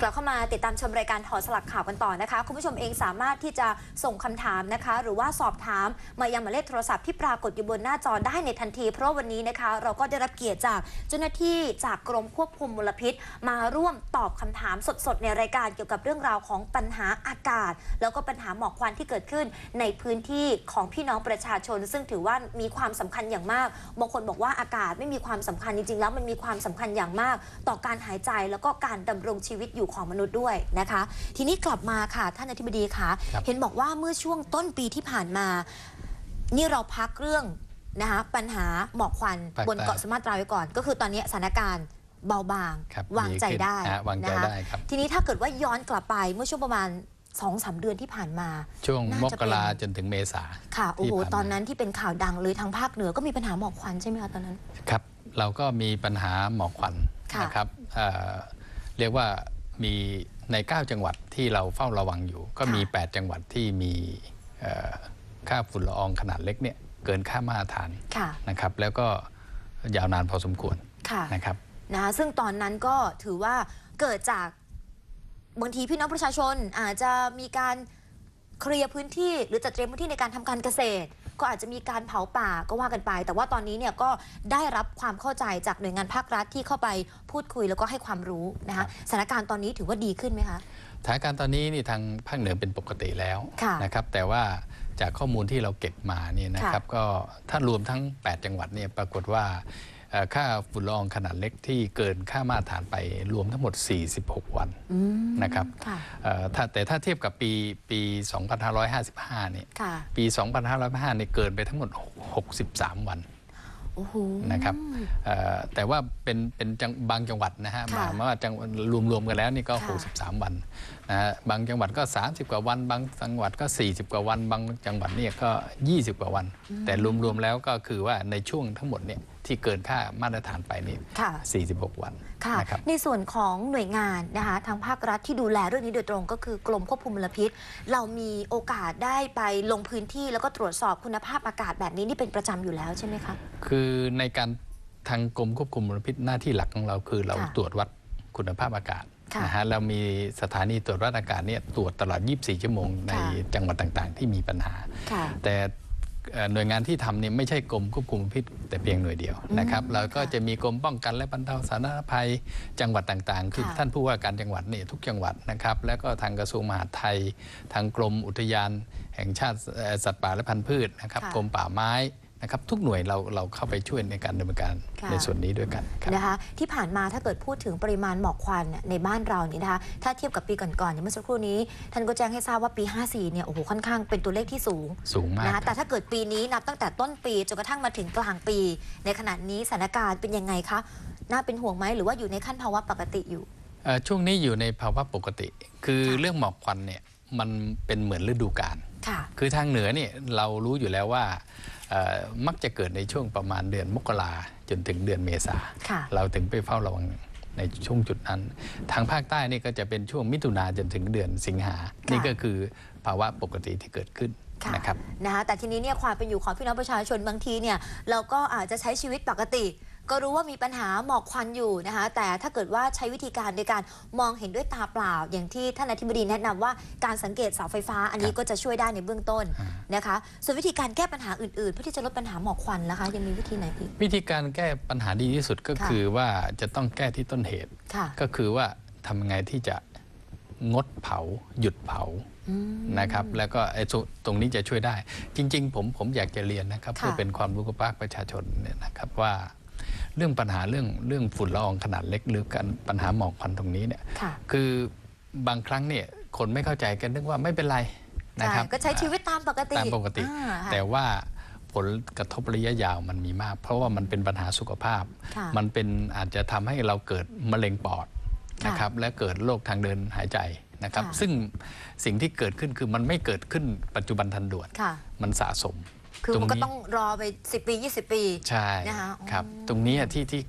กลับเข้ามาติดตามชมรายการถอดสลักข่าวกันต่อนะคะ คุณผู้ชมเองสามารถที่จะส่งคำถามนะคะ หรือว่าสอบถามมายังหมายเลขโทรศัพท์ที่ปรากฏอยู่บนหน้าจอได้ในทันที เพราะวันนี้นะคะ เราก็ได้รับเกียรติจากเจ้าหน้าที่จากกรมควบคุมมลพิษ มาร่วมตอบคำถามสดๆ ในรายการเกี่ยวกับเรื่องราวของปัญหาอากาศ แล้วก็ปัญหาหมอกควันที่เกิดขึ้นในพื้นที่ของพี่น้องประชาชน ซึ่งถือว่ามีความสำคัญอย่างมากบางคนบอกว่าอากาศไม่มีความสำคัญจริงๆ แล้วมันมีความสำคัญอย่างมาก ต่อการหายใจแล้วก็การดำรงชีวิตอยู่ของมนุษย์ด้วยนะคะ ทีนี้กลับมาค่ะท่านอธิบดีคะครับ เห็นบอกว่าเมื่อช่วงต้นปีที่ผ่านมา นี่เราพักเรื่องนะคะปัญหาหมอกควันภาคบนใต้เกาะสมาตราไว้ก่อน ก็คือตอนนี้สถานการณ์เบาบาง ครับวางใจขึ้นได้ฮะวางใจนะคะได้ครับ ทีนี้ถ้าเกิดว่าย้อนกลับไปเมื่อช่วงประมาณ2อสเดือนที่ผ่านมา ช่วงน่าจะมกราเป็น จนถึงเมษา ค่ะโอ้โหที่ผ่านมา ตอนนั้นที่เป็นข่าวดังเลยทางภาคเหนือก็มีปัญหาหมอกควันใช่ไหมคะตอนนั้น ครับ เราก็มีปัญหาหมอกควันค่ะ นะครับเอ่อเรียกว่า มีใน 9 จังหวัดที่เราเฝ้าระวังอยู่ ก็มี 8 จังหวัดที่มีเอ่อค่าฝุ่นละอองขนาดเล็กเนี่ยเกินค่ามาตรฐานค่ะนะครับ แล้วก็ยาวนานพอสมควรค่ะนะครับนะคะซึ่งตอนนั้นก็ถือว่าเกิดจากบางทีพี่น้องประชาชนอาจจะมีการเคลียร์พื้นที่หรือจัดเตรียมพื้นที่ในการทำการเกษตร ก็อาจจะมีการเผาป่าก็ว่ากันไป แต่ว่าตอนนี้เนี่ยก็ได้รับความเข้าใจจากหน่วยงานภาครัฐที่เข้าไปพูดคุยแล้วก็ให้ความรู้นะครัคะบสถานการณ์ตอนนี้ถือว่าดีขึ้นไหมคะสถานการณ์ตอนนี้นี่ทางภาคเหนือเป็นปกติแล้วค่ะ นะครับแต่ว่าจากข้อมูลที่เราเก็บมาเนี่ยนะครับก็ถ้ารวมทั้ง 8 จังหวัดเนี่ยปรากฏว่าเอ่อ ค่าฝุ่นละอองขนาดเล็กที่เกินค่ามาตรฐานไปรวมทั้งหมด 46 วันอืมนะครับค่ะเอ่อถ้าแต่ถ้าเทียบกับปีปี 2555 เนี่ยค่ะปี 2555เนี่ยเกินไปทั้งหมด 63 วันโอ้โหนะครับเอ่อแต่ว่าเป็นเป็นจังบางจังหวัดนะฮะหค่ะมายความว่าจังรวมๆกันแล้วนี่ก็ค่ะ63 วันนะฮะบางจังหวัดก็ 30 กว่าวัน บางจังหวัดก็ 40 กว่าวัน บางจังหวัดเนี่ยก็ 20 กว่าวัน แต่รวมๆแล้วก็คือว่าในช่วงทั้งหมดเนี่ย ที่เกินค่ามาตรฐานไปนี่ค่ะ 46 วันค่ะ นะครับ ในส่วนของหน่วยงานนะคะทางภาครัฐที่ดูแลเรื่องนี้โดยตรงก็คือกรมควบคุมมลพิษ เรามีโอกาสได้ไปลงพื้นที่แล้วก็ตรวจสอบคุณภาพอากาศแบบนี้นี่เป็นประจำอยู่แล้วใช่ไหมคะ คือในการทางกรมควบคุมมลพิษหน้าที่หลักของเราคือเราค่ะตรวจวัดคุณภาพอากาศค่ะนะฮะเรามีสถานีตรวจวัดอากาศเนี่ยตรวจตลอด 24 ชั่วโมงในค่ะ จังหวัดต่างๆ ที่มีปัญหา ค่ะ แต่เอ่อ หน่วยงานที่ทำเนี่ยไม่ใช่กรมควบคุมมลพิษแต่เพียงหน่วยเดียวนะครับเราก็ค่ะจะมีกรมป้องกันและบรรเทาสาธารณภัยจังหวัดต่างๆ คือค่ะท่านผู้ว่าการจังหวัดเนี่ยทุกจังหวัดนะครับ แล้วก็ทางกระทรวงมหาดไทย ทางกรมอุทยาน แห่งชาติเอ่อสัตว์ป่าและพันธุ์พืชนะครับค่ะกรมป่าไม้ นะครับทุกหน่วยเราเราเข้าไปช่วยในการดำเนินการค่ะในส่วนนี้ด้วยกันครับ นะคะที่ผ่านมาถ้าเกิดพูดถึงปริมาณหมอกควันเนี่ยในบ้านเราเนี่ยนะคะถ้าเทียบกับปีก่อนๆเนี่ยเมื่อสักครู่นี้ ท่านก็แจ้งให้ทราบว่าปี 54 เนี่ยโอ้โหค่อนข้างเป็นตัวเลขที่สูงสูงมากนะคะคแต่รับถ้าเกิดปีนี้นับตั้งแต่ต้นปีจนกระทั่งมาถึงกลางปี ในขณะนี้สถานการณ์เป็นยังไงคะน่าเป็นห่วงไหมหรือว่าอยู่ในขั้นภาวะปกติอยู่ เอ่อช่วงนี้อยู่ในภาวะปกติ คือค่ะเรื่องหมอกควันเนี่ยมันเป็นเหมือนฤดูกาล ค่ะคือทางเหนือเนี่ยเรารู้อยู่แล้วว่าเอ่อมักจะเกิดในช่วงประมาณเดือนมกราจนถึงเดือนเมษาค่ะเราถึงไปเฝ้าระวังในช่วงจุดนั้น ทางภาคใต้นี่ก็จะเป็นช่วงมิถุนาจนถึงเดือนสิงหา นี่ก็คือภาวะปกติที่เกิดขึ้นค่ะนะครับนะคะแต่ทีนี้เนี่ยความเป็นอยู่ของพี่น้องประชาชนบางทีเนี่ยเราก็อาจจะใช้ชีวิตปกติ ก็รู้ว่ามีปัญหาหมอกควันอยู่นะคะ แต่ถ้าเกิดว่าใช้วิธีการในการมองเห็นด้วยตาเปล่า อย่างที่ท่านอธิบดีแนะนำว่าการสังเกตเสาไฟฟ้า อันนี้ครับก็จะช่วยได้ในเบื้องต้นอ่านะคะ ส่วนวิธีการแก้ปัญหาอื่นๆ เพื่อที่จะลดปัญหาหมอกควันนะคะ ยังมีวิธีไหนอีก วิธีการแก้ปัญหาดีที่สุดก็ค่ะคือว่าจะต้องแก้ที่ต้นเหตุค่ะก็คือว่าทำยังไงที่จะงดเผา หยุดเผาอืมนะครับแล้วก็ไอ้ตรงตรงนี้จะช่วยได้ จริง ๆ ผมผมอยากจะเรียนนะครับค่ะเพื่อเป็นความรู้กับภาคประชาชนเนี่ยนะครับว่า เรื่องปัญหาเรื่องเรื่องฝุ่นละอองขนาดเล็ก หรือการปัญหาหมอกควันตรงนี้เนี่ยค่ะ คือบางครั้งเนี่ยคนไม่เข้าใจกันนึกว่าไม่เป็นไรนะครับใช่ก็ใช้ชีวิตตามปกติตามปกติ อ่าค่ะ แต่ว่าผลกระทบระยะยาวมันมีมาก เพราะว่ามันเป็นปัญหาสุขภาพ ค่ะมันเป็นอาจจะทำให้เราเกิดมะเร็งปอดค่ะนะครับและเกิดโรคทางเดินหายใจนะครับ ค่ะ ซึ่งสิ่งที่เกิดขึ้นคือมันไม่เกิดขึ้นปัจจุบันทันด่วน ค่ะ มันสะสม คือมันก็ตรงนี้ต้องรอไป 10 ปี 20 ปีใช่นะคะครับอ๋อตรงนี้ที่ที่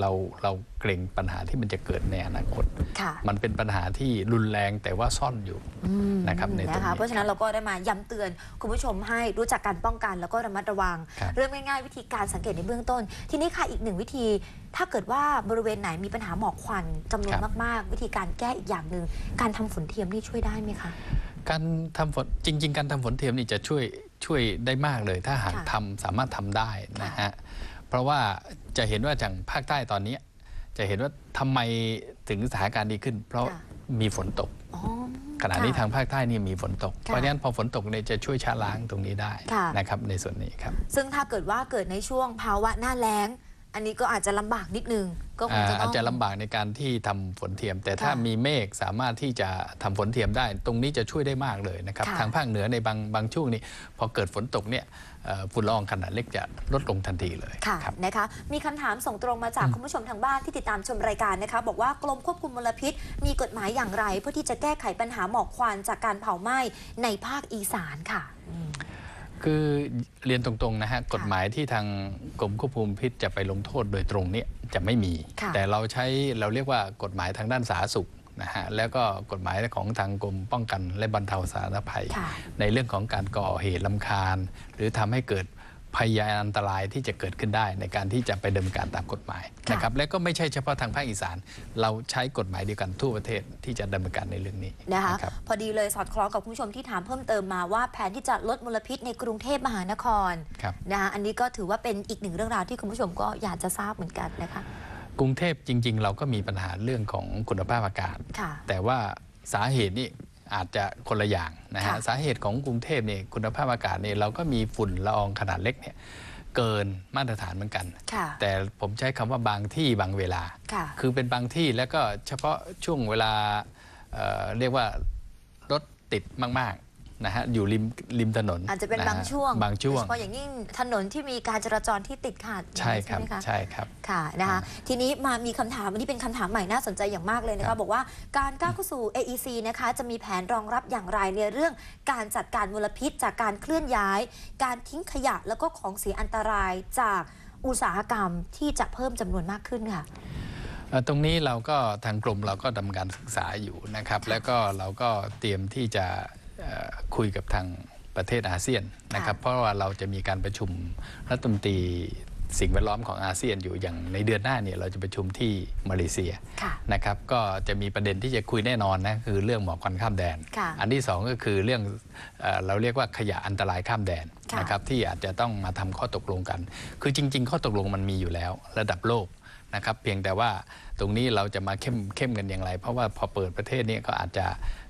เราเราเกรงปัญหาที่มันจะเกิดในอนาคตค่ะมันเป็นปัญหาที่รุนแรงแต่ว่าซ่อนอยู่อืมนะครับในตรงนี้นะคะเพราะฉะนั้นเราก็ได้มาย้ำเตือนคุณผู้ชมให้รู้จักการป้องกันแล้วก็ระมัดระวังครับเรื่องง่ายๆ วิธีการสังเกตในเบื้องต้น ทีนี้ค่ะอีกหนึ่งวิธี ถ้าเกิดว่าบริเวณไหนมีปัญหาหมอกควันจำนวนมาก ๆ วิธีการแก้อีกอย่างหนึ่งการทำฝนเทียมนี่ช่วยได้ไหมคะการทำฝนจริง ๆ การทำฝนเทียมนี่จะช่วย ช่วยได้มากเลย ถ้าหากค่ะทำสามารถทำได้นะค่ะฮะเพราะว่าจะเห็นว่าอย่างภาคใต้ตอนนี้ จะเห็นว่าทำไมถึงสถานการณ์ดีขึ้น เพราะค่ะมีฝนตกอ๋อขณะนี้ค่ะทางภาคใต้นี่มีฝนตกค่ะเพราะฉะนั้นพอฝนตกเนี่ยจะช่วยชะล้างตรงนี้ได้ค่ะนะครับในส่วนนี้ครับ ซึ่งถ้าเกิดว่าเกิดในช่วงภาวะหน้าแล้ง อันนี้ก็อาจจะลำบากนิดนึง ก็คงอ่าจะต้อาอจงจะลำบากในการที่ทำฝนเทียม แต่ถ้าค่ะมีเมฆสามารถที่จะทำฝนเทียมได้ ตรงนี้จะช่วยได้มากเลยนะครับ ค่ะ ทางภาคเหนือในบางบางช่วงนี้พอเกิดฝนตกเนี่ยเอ่อฝุ่นละอองขนาดเล็กจะลดลงทันทีเลยค่ะครับ นะคะมีคำถามส่งตรงมาจากคุณผู้ชมทางบ้านที่ติดตามชมรายการนะคะ บอกว่ากรมควบคุมมลพิษ มีกฎหมายอย่างไร เพื่อที่จะแก้ไขปัญหาหมอกควันจากการเผาไหม้ในภาคอีสานค่ะอืม คือเรียนตรงๆนะฮะกฎหมายที่ทางกรมควบคุมพิษจะไปลงโทษโดยตรงเนี่ยจะไม่มี ค่ะ แต่เราใช้เราเรียกว่ากฎหมายทางด้านสาธารณสุขนะฮะแล้วก็กฎหมายของทางกรมป้องกันและบรรเทาสาธารณภัย ค่ะ ในเรื่องของการก่อเหตุลำคาญ หรือทำให้เกิด พยานอันตรายที่จะเกิดขึ้นได้ในการที่จะไปดำเนินการตามกฎหมายค่ะนะครับและก็ไม่ใช่เฉพาะทางภาคอีสาน เราใช้กฎหมายเดียวกันทั่วประเทศที่จะดำเนินการในเรื่องนี้นะคะ รับ พอดีเลยสอดคล้องกับคุณผู้ชมที่ถามเพิ่มเติมมาว่าแผนที่จะลดมลพิษในกรุงเทพมหานครครับ นะคะอันนี้ก็ถือว่าเป็นอีกหนึ่งเรื่องราวที่คุณผู้ชมก็อยากจะทราบเหมือนกันนะคะ กรุงเทพจริง ๆ เราก็มีปัญหาเรื่องของคุณภาพอากาศ ค่ะ แต่ว่าสาเหตุนี่ อาจจะคนละอย่างนะฮะค่ะสาเหตุของกรุงเทพเนี่ยคุณภาพอากาศเนี่ยเราก็มีฝุ่นละอองขนาดเล็กเนี่ยเกินมาตรฐานเหมือนกันค่ะแต่ผมใช้คำว่าบางที่บางเวลาค่ะคือเป็นบางที่แล้วก็เฉพาะช่วงเวลาเอ่อเรียกว่ารถติดมากๆ นะฮะอยู่ริมริมถนนอาจจะเป็นฮบางช่วงบางช่วง โดยเฉพาะอย่างยิ่งถนนที่มีการจราจรที่ติดขัดใช่ครับไหมคะใช่ครับ ค่ะนะคะทีนี้มามีคำถามอันนี้เป็นคำถามใหม่น่าสนใจอย่างมากเลยนะครัคะบ บอกว่าการก้าวเข้าสู่ AEC นะคะจะมีแผนรองรับอย่างไรในเรื่องการจัดการมลพิษจากการเคลื่อนย้าย การทิ้งขยะแล้วก็ของเสียอันตรายจากอุตสาหกรรมที่จะเพิ่มจำนวนมากขึ้นค่ะ เอ่อตรงนี้เราก็ทางกรมเราก็ดำเนินการศึกษาอยู่นะครับ แล้วก็เราก็เตรียมที่จะเอ่อ คุยกับทางประเทศอาเซียนนะครับเพราะว่าเราจะมีการประชุมรัฐมนตรีสิ่งแวดล้อมของอาเซียนอยู่อย่างในเดือนหน้าเนี่ยเราจะประชุมที่มาเลเซียค่ะนะครับก็จะมีประเด็นที่จะคุยแน่นอนนะคือเรื่องหมอกควันข้ามแดนค่ะอันที่สองก็คือเรื่องเออเราเรียกว่าขยะอันตรายข้ามแดนค่ะนะครับที่อาจจะต้องมาทำข้อตกลงกัน คือจริง ๆ ข้อตกลงมันมีอยู่แล้วระดับโลกนะครับเพียงแต่ว่าตรงนี้เราจะมาเข้มเข้มกันอย่างไร เพราะว่าพอเปิดประเทศเนี้ก็อาจจะ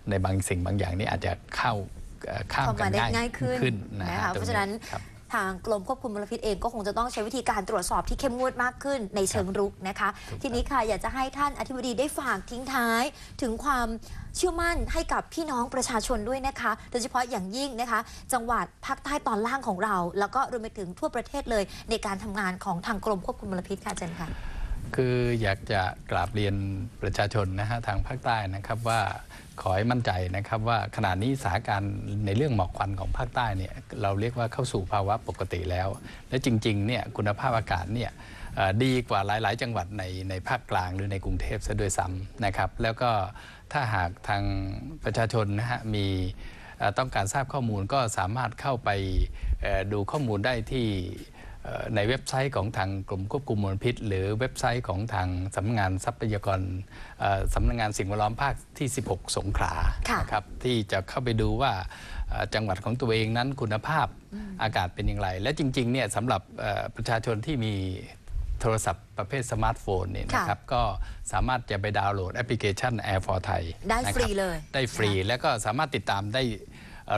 ในบางสิ่งบางอย่างนี่อาจจะเข้าเอ่อ ข้ามเข้ากัมานได้ง่ายง่ายขึ้นนะนะฮะคะตเพงราะฉะนั้นครับทางกรมควบคุมมลพิษเองก็คงจะต้องใช้วิธีการตรวจสอบที่เข้มงวดมากขึ้นในเชิงรุกนะคะถูกครับทีนี้ค่ะอยากจะให้ท่านอธิบดีได้ฝากทิ้งท้าย ถึงความเชื่อมั่นให้กับพี่น้องประชาชนด้วยนะคะ โดยเฉพาะอย่างยิ่งนะคะ จังหวัดภาคใต้ตอนล่างของเรา แล้วก็รวมไปถึงทั่วประเทศเลยในการทำงานของทางกรมควบคุมมลพิษค่ะอาจารย์ค่ะ คืออยากจะกราบเรียนประชาชนนะฮะทางภาคใต้นะครับว่าขอให้มั่นใจนะครับว่าขณะนี้สถานการณ์ในเรื่องหมอกควันของภาคใต้เนี่ยเราเรียกว่าเข้าสู่ภาวะปกติแล้ว และจริงๆเนี่ยคุณภาพอากาศเนี่ยดีกว่าหลาย ๆ จังหวัดในในภาคกลางหรือในกรุงเทพซะด้วยซ้ำนะครับ แล้วก็ถ้าหากทางประชาชนนะฮะมีต้องการทราบข้อมูลก็สามารถเข้าไปดูข้อมูลได้ที่ ในเว็บไซต์ของทางกรมควบคุมมลพิษ หรือเว็บไซต์ของทางสำนักงานทรัพยากรเอ่อสำนักงานสิ่งแวดล้อมภาคที่ 16 สงขลาค่ะนะครับที่จะเข้าไปดูว่าเอ่อจังหวัดของตัวเองนั้นคุณภาพอากาศเป็นอย่างไร และจริงๆเนี่ยสำหรับเอ่อประชาชนที่มีโทรศัพท์ประเภทสมาร์ทโฟนเนี่ยนะครับก็สามารถจะไปดาวน์โหลดแอปพลิเคชัน Air for Thai ได้นะคบฟรีเลย ได้ฟรีนะคะแล้วก็สามารถติดตามได้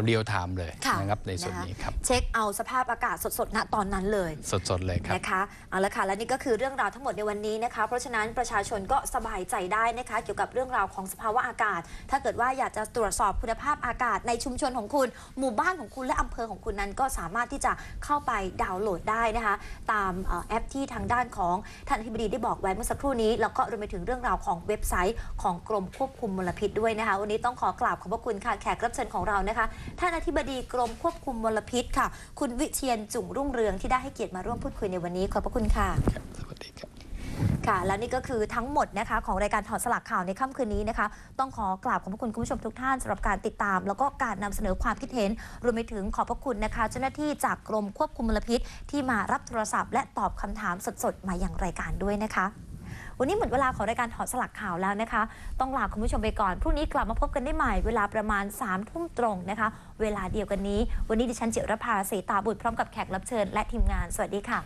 เรียลไทม์เลยค่ะนะครับในส่วนนะคะนี้ครับเช็คเอาสภาพอากาศสดๆณตอนนั้นเลย สดๆเลยครับนะคะเอาละค่ะและนี่ก็คือเรื่องราวทั้งหมดในวันนี้นะคะ เพราะฉะนั้นประชาชนก็สบายใจได้นะคะเกี่ยวกับเรื่องราวของสภาวะอากาศ ถ้าเกิดว่าอยากจะตรวจสอบคุณภาพอากาศในชุมชนของคุณ หมู่บ้านของคุณและอำเภอของคุณนั้น ก็สามารถที่จะเข้าไปดาวน์โหลดได้นะคะ ตามเอ่อแอปที่ทางด้านของท่านอธิบดีได้บอกไว้เมื่อสักครู่นี้ แล้วก็รวมไปถึงเรื่องราวของเว็บไซต์ของกรมควบคุมมลพิษด้วยนะคะ วันนี้ต้องขอกราบขอบพระคุณค่ะแขกรับเชิญของเรานะคะท่านอธิบดีกรมควบคุมมลพิษค่ะ คุณวิเชียนจุ่งรุ่งเรืองที่ได้ให้เกียรติมาร่วมพูดคุยในวันนี้ขอบพระคุณค่ะครับสวัสดีครับค่ะและนี่ก็คือทั้งหมดนะคะของรายการถอดสลักข่าวในค่ำคืนนี้นะคะ ต้องขอกราบขอบพระคุณคุณผู้ชมทุกท่านสำหรับการติดตาม แล้วก็การนำเสนอความคิดเห็น รวมไปถึงขอบพระคุณนะคะ เจ้าหน้าที่จากกรมควบคุมมลพิษ ที่มารับโทรศัพท์และตอบคำถามสดๆมาอย่างรายการด้วยนะคะ วันนี้หมดเวลาของรายการถอดสลักข่าวแล้วนะคะ ต้องลาคุณผู้ชมไปก่อน พรุ่งนี้กลับมาพบกันได้ใหม่เวลาประมาณ3ามทุ่มตรงนะคะ เวลาเดียวกันนี้ วันนี้ดิฉันเจิรภาเสตาบุตรพร้อมกับแขกรับเชิญและทีมงาน สวัสดีค่ะ